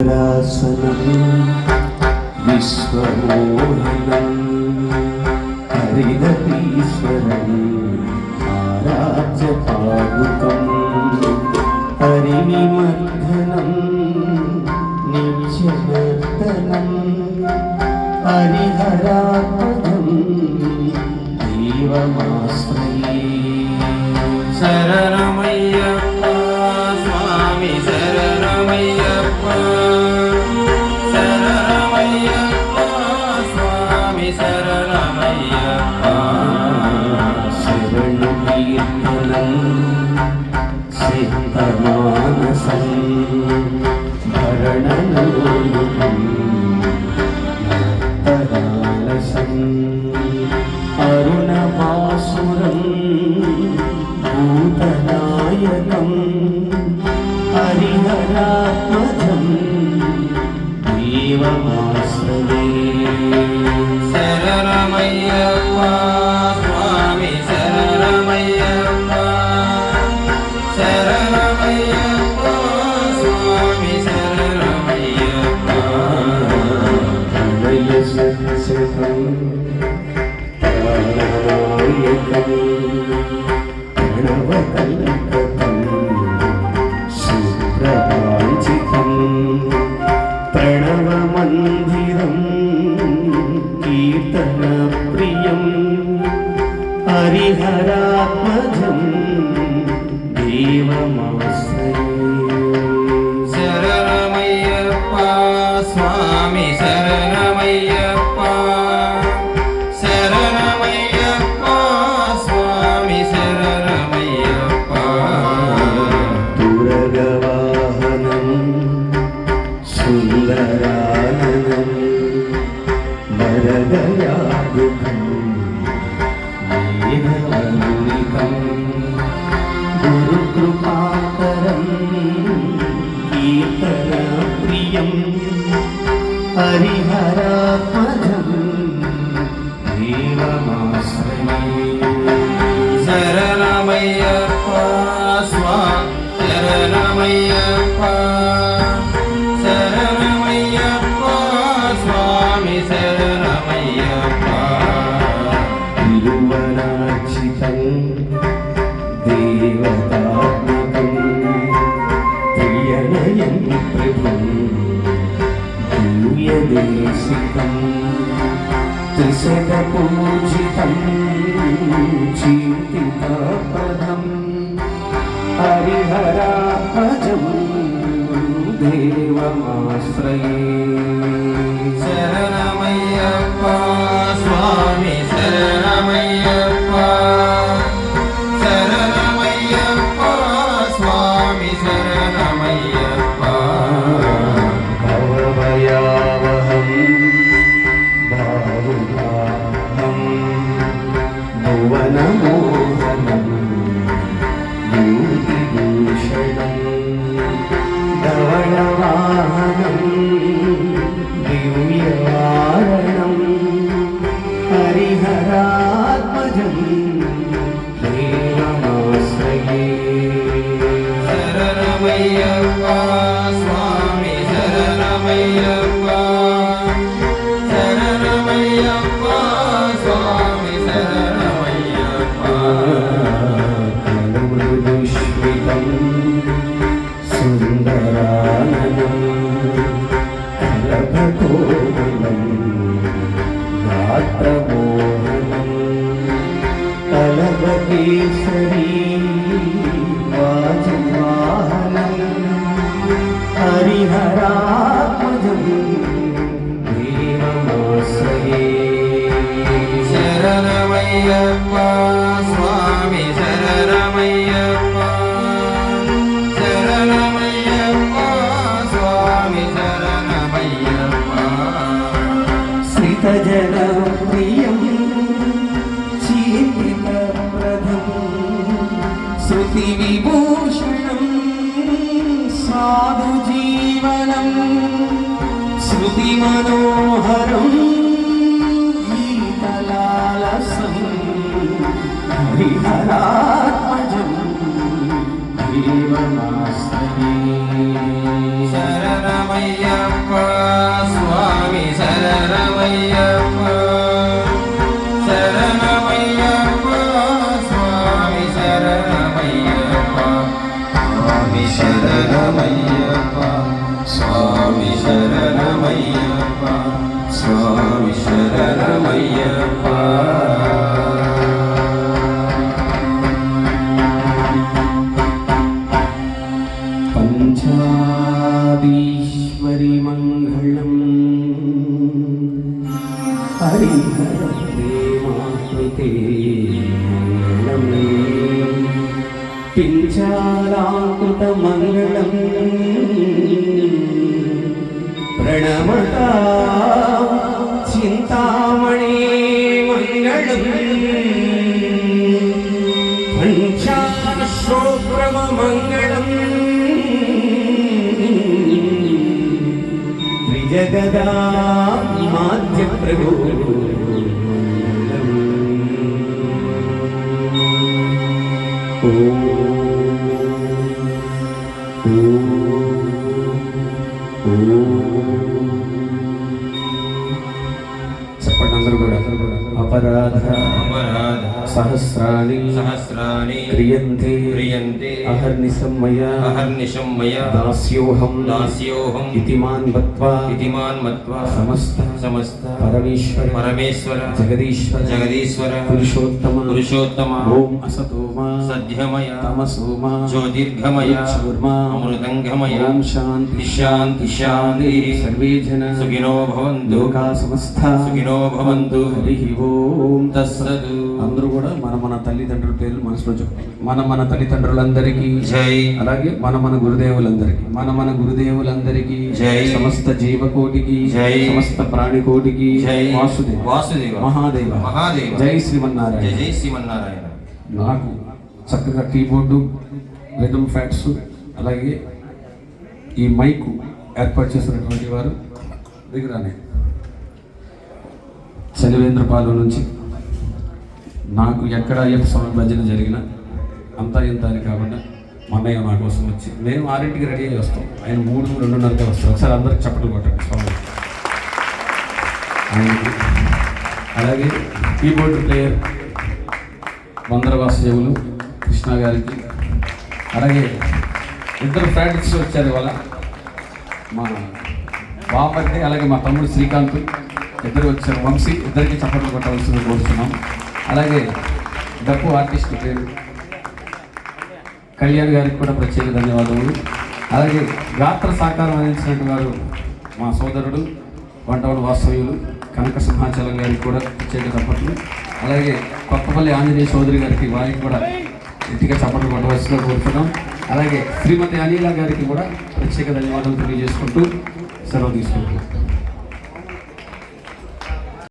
ലാസനം വിശ്വമോഹനം ഹരിതീശ്വരൻ ആരാജ്യപാകുകം ഹരിവിമർദ്ദനം നിത്യനർത്തനം ഹരിഹരാത്മകം ദൈവമാസ സുഖം പ്രണവകൽപ്പം പ്രണവകൽപ്പം സുപ്രവാഞ്ചിതം പ്രണവമന്ദിരം കീർത്തനപ്രിയം ഹരിഹരാ ഗുരുകൃപാകരം കീർത്തനപ്രിയം ഹരിഹരാത്മജം ദേവമാസ తిరువనార్చితం దేవతాత్మకం ప్రియనయం ప్రభుం దివ్యదేశికం త్రిశతపూజితం చింతితపదం హరిహరాపజం దేవమాశ్రయే. साधुजीवनं श्रुतिमनोहरं गीतलालसं हरिहरात्मजं कलास्मीकलाजलास्मी शरणमय्यप्पा स्वा சுவாமி சரணமையப்பா சுவாமி சரணமையப்பா சுவாமி சரணமையப்பா பஞ்சாபீஸ்வரி மங்களம். ஹரி త్రిజగదా ప్రభు. చెప్పండి అందరూ కూడా. అపరాధ. అపరాధ. సహస్రాణి సహస్రాణి క్రియంతే క్రియంతే అహర్నిశం మయా అహర్నిశం మయా దాస్యోహం దాస్యోహం ఇతిమాన్ మత్వా ఇతిమాన్ మత్వా సమస్త సమస్త పరమేశ్వర పరమేశ్వర జగదీశ్వర జగదీశ్వర పురుషోత్తమ పురుషోత్తమ ఓం అసతోమా సద్యమయ తమసోమా జ్యోతిర్గమయ జ్యోతిర్మా అమృతంగమయ ఓం శాంతి శాంతి శాంతి సర్వే జన సుఖినో భవంతు లోకా సమస్త సుఖినో భవంతు హరి ఓం తస్సదు అందరూ కూడా మన మన తల్లిదండ్రుల పేర్లు మనసులో చెప్పాలి మన మన తల్లిదండ్రులందరికీ జై. అలాగే మన మన గురుదేవులందరికీ. మన మన గురుదేవులందరికీ జై. సమస్త జీవకోటికి జై. సమస్త ప్రాణికోటికి జై. వాసుదేవ. వాసుదేవ. మహాదేవ. మహాదేవ. జై జై శ్రీమన్నారాయణ. జై శ్రీమన్నారాయణ. నాకు చక్కగా కీబోర్డు రిథమ్ ఫ్యాట్స్ అలాగే ఈ మైకు ఏర్పాటు చేసినటువంటి వారు దిగురానే శనివేంద్రపాలెం నుంచి నాకు ఎక్కడ అయ్యప్ప స్వామి భజన జరిగినా అంతా ఇంత అని కాకుండా మా అన్నయ్య నా కోసం వచ్చి మేము ఆరింటికి రెడీ అయ్యి వస్తాం. ఆయన మూడు రెండున్నరకే వస్తాం ఒకసారి అందరికి చప్పట్లు కొట్టండి స్వామి. అలాగే కీబోర్డ్ ప్లేయర్ వందర వాసుదేవులు కృష్ణ గారికి. అలాగే ఇద్దరు ఫ్రెండ్స్ వచ్చారు ఇవాళ. మా బాపర్తి అలాగే మా తమ్ముడు శ్రీకాంత్. ఇద్దరు వచ్చారు. వంశీ ఇద్దరికి చప్పట్లు కొట్టవలసింది కోరుతున్నాం అలాగే డప్పు ఆర్టిస్ట్ పేరు కళ్యాణ్ గారికి కూడా ప్రత్యేక ధన్యవాదములు. అలాగే గాత్ర సహకారం అందించినట్టు వారు మా సోదరుడు వంటవాడు వాస్తవ్యులు కనక సింహాచలం గారికి కూడా ప్రత్యేక చప్పట్లు. అలాగే కొత్తపల్లి ఆంజనేయ సోదరి గారికి వారికి కూడా గట్టిగా చప్పట్లు కొట్టవలసిందిగా కోరుతున్నాం. అలాగే శ్రీమతి అనిల గారికి కూడా ప్రత్యేక ధన్యవాదాలు తెలియజేసుకుంటూ సెలవు తీసుకుంటున్నాం.